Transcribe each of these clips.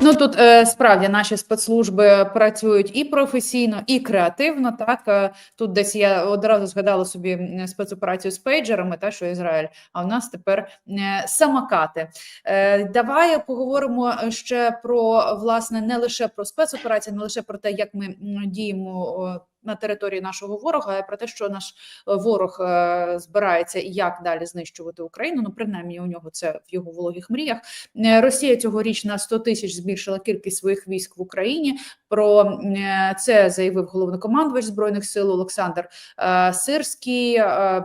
Ну тут е, справді наші спецслужби працюють і професійно, і креативно. Так е, тут десь я одразу згадала собі спецоперацію з пейджерами, та що Ізраїль. А в нас тепер е, самокати. Давай поговоримо ще про власне не лише про спецоперації, не лише про те, як ми діємо. На території нашого ворога, а про те, що наш е, ворог е, збирається і як далі знищувати Україну. Ну, принаймні, у нього це в його вологих мріях. Е, Росія цьогоріч на 100 тисяч збільшила кількість своїх військ в Україні. Про е, це заявив головнокомандувач збройних сил Олександр е, Сирський. Е,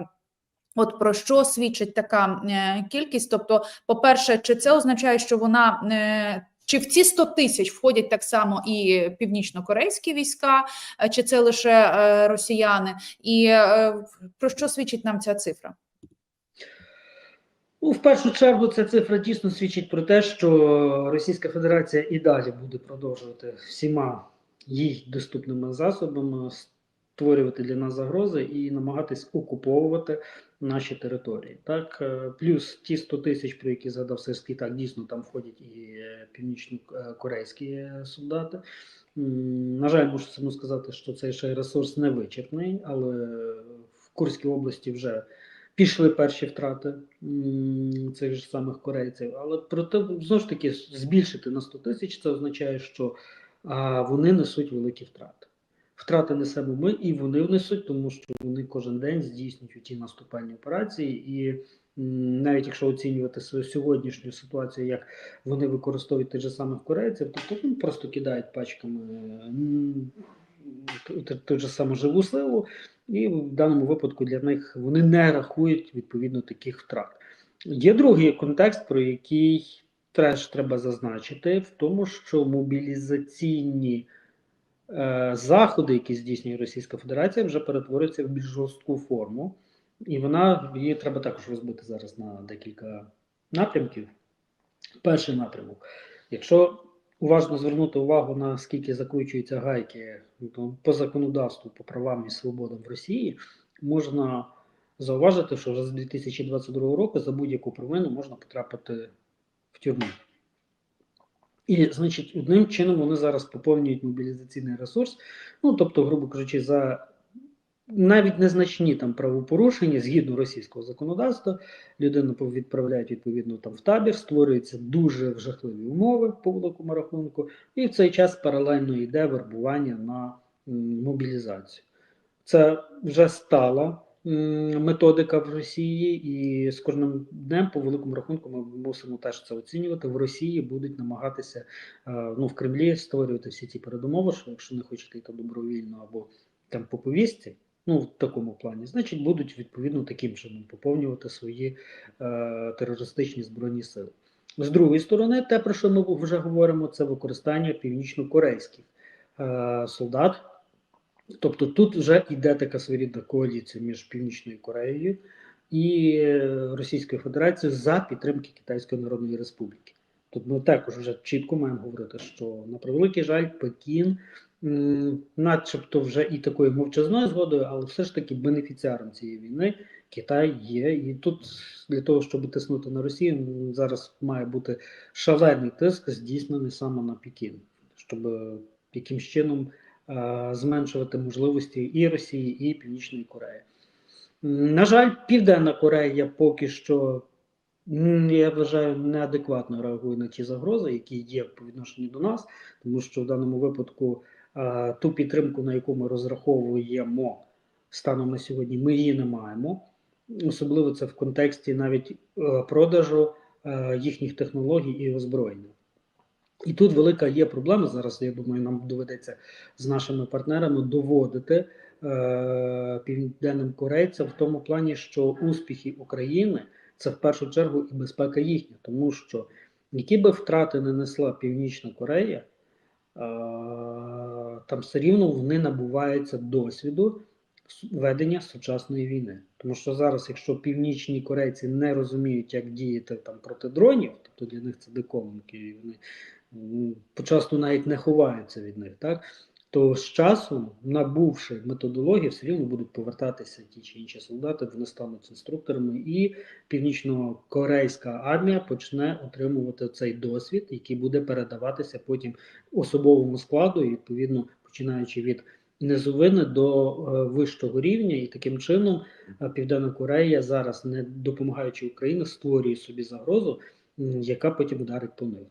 От про що свідчить така е, кількість? Тобто, по-перше, чи це означає, що вона е, чи в ці 100 тисяч входять так само і північно-корейські війська, е, чи це лише е, росіяни? І е, про що свідчить нам ця цифра? Ну, в першу чергу, ця цифра дійсно свідчить про те, що Російська Федерація і далі буде продовжувати всіма їй доступними засобами створювати для нас загрози і намагатись окуповувати наші території. Так, е, плюс ті 100 тисяч, про які згадав Сирський, так дійсно там входять і е, північно-корейські е, солдати. На жаль, можу саму сказати, що цей ще ресурс не вичерпний, але в Курській області вже пішли перші втрати цих же самих корейців. Але проте знову ж таки збільшити на 100 тисяч це означає, що вони несуть великі втрати. Втрати несемо ми, і вони внесуть, тому що вони кожен день здійснюють ті наступальні операції. І навіть якщо оцінювати свою сьогоднішню ситуацію, як вони використовують тих же самих корейців, тобто ну, просто кидають пачками ту- ту ж саму живу силу, і в даному випадку для них вони не рахують відповідно таких втрат. Є другий контекст, про який теж треба зазначити, в тому, що мобілізаційні е, заходи, які здійснює Російська Федерація, вже перетворюються в більш жорстку форму, і вона її треба також розбити зараз на декілька напрямків. Перший напрямок. Якщо уважно звернути увагу на скільки закручуються гайки ну, по законодавству, по правам і свободам в Росії, можна зауважити, що вже з 2022 року за будь-яку провину можна потрапити в тюрму. І, значить, одним чином вони зараз поповнюють мобілізаційний ресурс. Ну, тобто, грубо кажучи, за навіть незначні там правопорушення згідно російського законодавства, людину відправляють відповідно там в табір, створюються дуже жахливі умови по великому рахунку, і в цей час паралельно йде вербування на мобілізацію. Це вже стала м, методика в Росії, і з кожним днем, по великому рахунку, ми мусимо теж це оцінювати. В Росії будуть намагатися е, ну, в Кремлі створювати всі ці передумови, що якщо не хочете йти добровільно або там по повістці, ну в такому плані, значить будуть відповідно таким чином поповнювати свої е, терористичні збройні сили. З другої сторони, те, про що ми вже говоримо, це використання північно-корейських е, солдат. Тобто тут вже йде така своєрідна коаліція між Північною Кореєю і е, Російською Федерацією за підтримки Китайської Народної Республіки. Тут ми також вже чітко маємо говорити, що на превеликий жаль, Пекін, начебто вже і такою мовчазною згодою, але все ж таки бенефіціаром цієї війни Китай є. І тут для того, щоб тиснути на Росію, зараз має бути шалений тиск, здійснений саме на Пекін, щоб е, якимсь чином зменшувати можливості і Росії, і Північної Кореї. На жаль, Південна Корея поки що, я вважаю, неадекватно реагує на ті загрози, які є по відношенню до нас, тому що в даному випадку е, ту підтримку, на яку ми розраховуємо станом на сьогодні, ми її не маємо. Особливо це в контексті навіть е, продажу е, їхніх технологій і озброєння. І тут велика є проблема. Зараз я думаю, нам доведеться з нашими партнерами доводити е, південним корейцям в тому плані, що успіхи України це в першу чергу і безпека їхня, тому що які би втрати не несла Північна Корея, е, там все рівно вони набуваються досвіду ведення сучасної війни. Тому що зараз, якщо північні корейці не розуміють, як діяти там проти дронів, тобто для них це диковинки, вони м, почасту навіть не ховаються від них, так то з часом, набувши методологію, все рівно будуть повертатися ті чи інші солдати, вони стануть інструкторами, і північно-корейська армія почне отримувати цей досвід, який буде передаватися потім особовому складу, відповідно починаючи від низовини до е, вищого рівня, і таким чином е, Південна Корея зараз, не допомагаючи Україні, створює собі загрозу, яка потім ударить по них.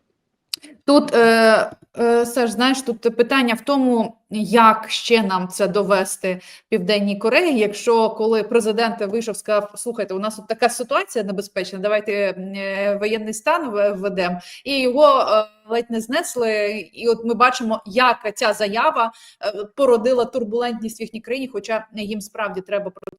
Тут, е, е, Саш, знаєш, тут питання в тому, як ще нам це довести Південній Кореї, якщо коли президент вийшов, сказав: слухайте, у нас тут така ситуація небезпечна, давайте е, воєнний стан введемо, і його е, ледь не знесли. І от ми бачимо, як ця заява е, породила турбулентність в їхній країні, хоча їм справді треба про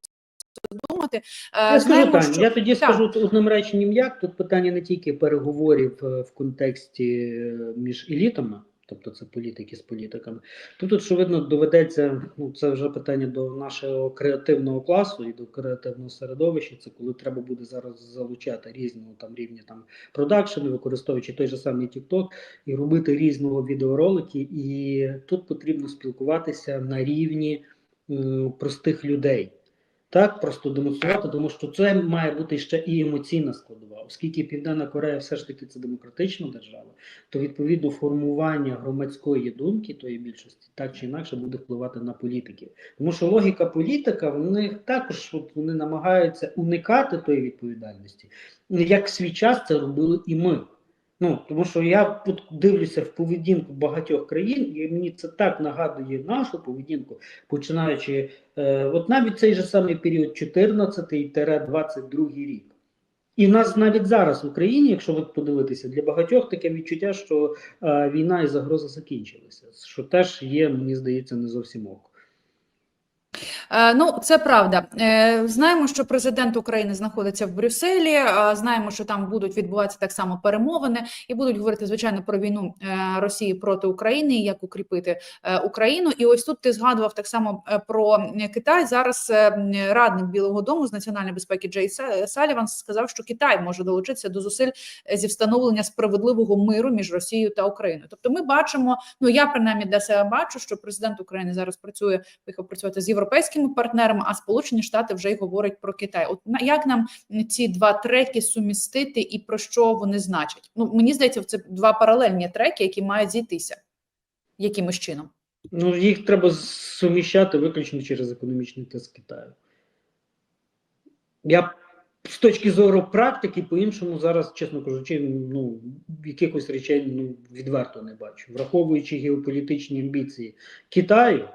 думати. Е, Я знаємо, так, що- я тоді Так. скажу одним реченням, як тут питання не тільки переговорів е, в контексті е, між елітами, тобто це політики з політиками. Тут, очевидно, доведеться, ну це вже питання до нашого креативного класу і до креативного середовища. Це коли треба буде зараз залучати різного там рівня там продакшени, використовуючи той же самий TikTok, і робити різного відеоролики. І тут потрібно спілкуватися на рівні м, простих людей. Так, просто демонструвати, тому що це має бути ще і емоційна складова, оскільки Південна Корея все ж таки це демократична держава, то відповідно формування громадської думки тої більшості так чи інакше буде впливати на політиків. Тому що логіка політика, них також от вони намагаються уникати тої відповідальності, як свій час це робили і ми. Ну тому що я дивлюся в поведінку багатьох країн, і мені це так нагадує нашу поведінку, починаючи Е, от навіть цей же самий період 14-22 рік. І нас навіть зараз в Україні, якщо ви подивитеся, для багатьох таке відчуття, що е, війна і загроза закінчилися, що теж є, мені здається, не зовсім ок. Е, Ну, це правда. Е, Знаємо, що президент України знаходиться в Брюсселі. Знаємо, що там будуть відбуватися так само перемовини і будуть говорити звичайно про війну е, Росії проти України, як укріпити Україну. І ось тут ти згадував так само про Китай. Зараз радник Білого Дому з національної безпеки Джей Саліван сказав, що Китай може долучитися до зусиль зі встановлення справедливого миру між Росією та Україною. Тобто, ми бачимо. Ну я принаймні для себе бачу, що президент України зараз працює поїхав працювати з європейськими партнерами, а Сполучені Штати вже й говорять про Китай. От як нам ці два треки сумістити і про що вони значать? Ну мені здається, це два паралельні треки, які мають зійтися якимось чином. Ну, їх треба суміщати виключно через економічний тиск Китаю. Я з точки зору практики, по-іншому зараз, чесно кажучи, ну, якихось речей ну, відверто не бачу. Враховуючи геополітичні амбіції Китаю,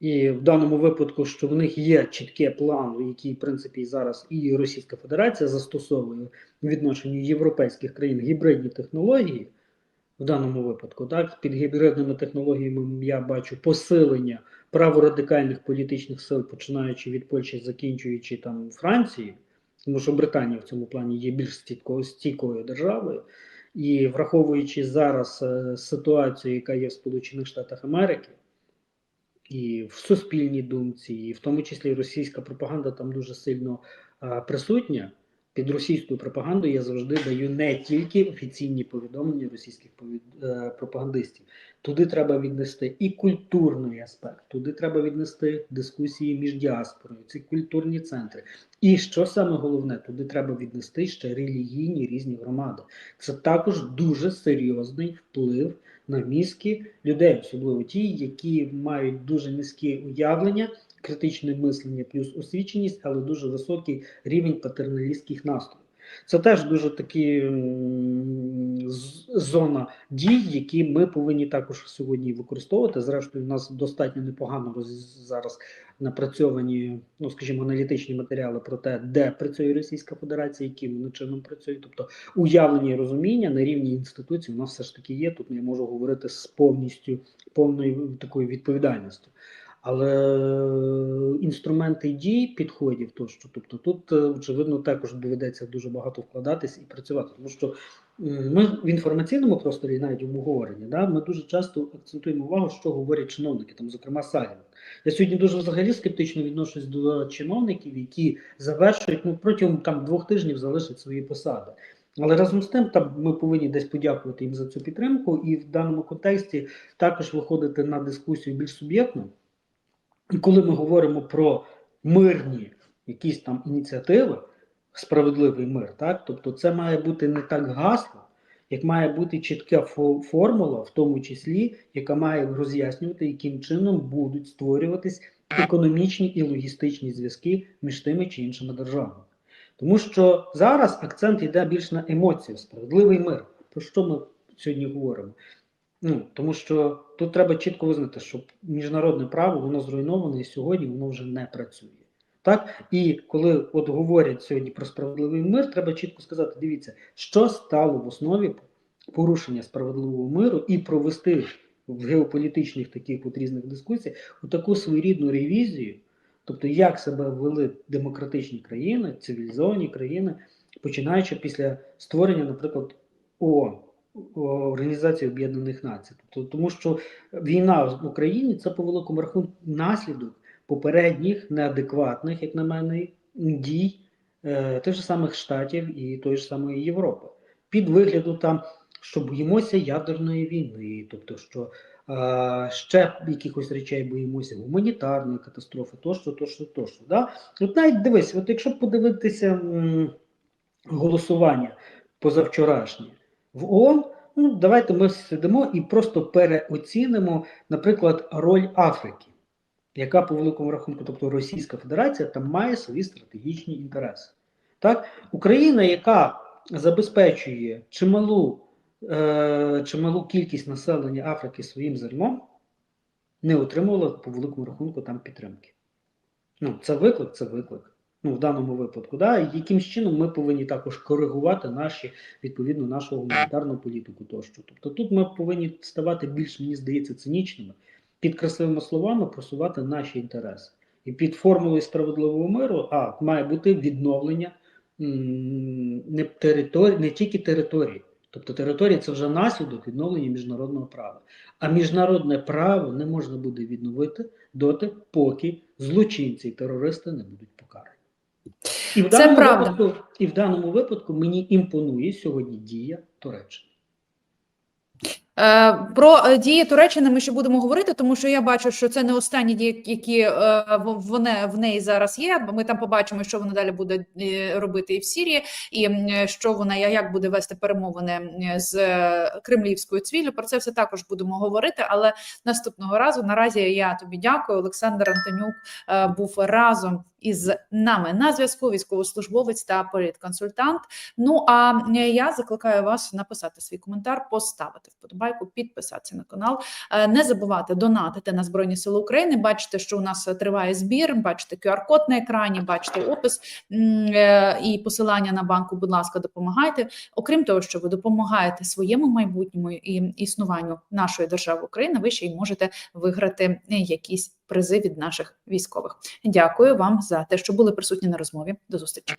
і в даному випадку, що в них є чіткий план, який, в принципі, зараз і Російська Федерація застосовує в відношенні європейських країн гібридні технології. В даному випадку, так, під гібридними технологіями я бачу посилення праворадикальних політичних сил, починаючи від Польщі, закінчуючи там Франції, тому що Британія в цьому плані є більш стійкою, стійкою державою, і враховуючи зараз е, ситуацію, яка є в Сполучених Штатах Америки, і в суспільній думці, і в тому числі російська пропаганда там дуже сильно присутня. Під російською пропагандою я завжди даю не тільки офіційні повідомлення російських е, пропагандистів. Туди треба віднести і культурний аспект, туди треба віднести дискусії між діаспорою, ці культурні центри. І що саме головне, туди треба віднести ще релігійні різні громади. Це також дуже серйозний вплив на мізки людей, особливо ті, які мають дуже низькі уявлення, критичне мислення плюс освіченість, але дуже високий рівень патерналістських настроїв. Це теж дуже такі зона дій, які ми повинні також сьогодні використовувати. Зрештою, у нас достатньо непогано роз- зараз напрацьовані, ну скажімо, аналітичні матеріали про те, де працює Російська Федерація, яким чином працює. Тобто уявлення і розуміння на рівні інституцій у нас все ж таки є. Тут я можу говорити з повністю повною такою відповідальністю. Але інструменти дій, підходів, тощо, тобто тут е, очевидно також доведеться дуже багато вкладатись і працювати, тому що ми в інформаційному просторі, навіть в обговоренні, да, ми дуже часто акцентуємо увагу, що говорять чиновники, там, зокрема Салін. Я сьогодні дуже взагалі скептично відношусь до чиновників, які завершують ну протягом там двох тижнів залишать свої посади. Але разом з тим, там ми повинні десь подякувати їм за цю підтримку, і в даному контексті також виходити на дискусію більш суб'єктно. І коли ми говоримо про мирні якісь там ініціативи, справедливий мир, так тобто це має бути не так гасло, як має бути чітка формула, в тому числі, яка має роз'яснювати, яким чином будуть створюватись економічні і логістичні зв'язки між тими чи іншими державами. Тому що зараз акцент йде більш на емоції, справедливий мир. Про що ми сьогодні говоримо? Ну, тому що тут треба чітко визнати, що міжнародне право воно зруйноване і сьогодні воно вже не працює. Так? І коли от говорять сьогодні про справедливий мир, треба чітко сказати: дивіться, що стало в основі порушення справедливого миру і провести в геополітичних таких от різних дискусіях у таку своєрідну ревізію, тобто як себе вели демократичні країни, цивілізовані країни, починаючи після створення, наприклад, ООН. Організації Об'єднаних Націй, тобто тому, що війна в Україні це по великому рахунку наслідок попередніх неадекватних, як на мене, дій е, тих же самих Штатів і тої ж самої Європи. Під вигляду там, що боїмося ядерної війни, тобто що е, ще якихось речей боїмося, гуманітарної катастрофи, тощо, тощо, тощо. Да? От навіть дивись, от якщо подивитися м, голосування позавчорашнє в ООН, ну давайте ми сидимо і просто переоцінимо, наприклад, роль Африки яка по великому рахунку, тобто Російська Федерація, там має свої стратегічні інтереси. Так, Україна, яка забезпечує чималу, е, чималу кількість населення Африки своїм зерном, не отримувала по великому рахунку там підтримки. Ну, це виклик, це виклик. Ну, в даному випадку, да, і якимсь чином ми повинні також коригувати наші, відповідно, нашу гуманітарну політику тощо. Тобто тут ми повинні ставати більш, мені здається, цинічними під красивими словами просувати наші інтереси. І під формулою справедливого миру а, має бути відновлення не, території, не тільки території. Тобто територія це вже наслідок відновлення міжнародного права. А міжнародне право не можна буде відновити доти, поки злочинці і терористи не будуть покарані. І в Це правда. випадку, і в даному випадку мені імпонує сьогодні дія Туреччини. Е, Про е, дії Туреччини ми ще будемо говорити, тому що я бачу, що це не останні дії, які е, вони в неї зараз є. Ми там побачимо, що вона далі буде робити і в Сірії, і що вона як буде вести перемовини з кремлівською цвіллю. Про це все також будемо говорити. Але наступного разу наразі я тобі дякую. Олександр Антонюк був разом із нами на зв'язку. Військовослужбовець та політконсультант. Ну а я закликаю вас написати свій коментар, поставити вподобайку, підписатися на канал. Е, Не забувати донатити на Збройні Сили України. Бачите, що у нас е, триває збір. Бачите QR-код на екрані, бачите опис е, і посилання на банку. Будь ласка, допомагайте. Окрім того, що ви допомагаєте своєму майбутньому і існуванню нашої держави України, ви ще й можете виграти якісь призи від наших військових. Дякую вам за те, що були присутні на розмові. До зустрічі.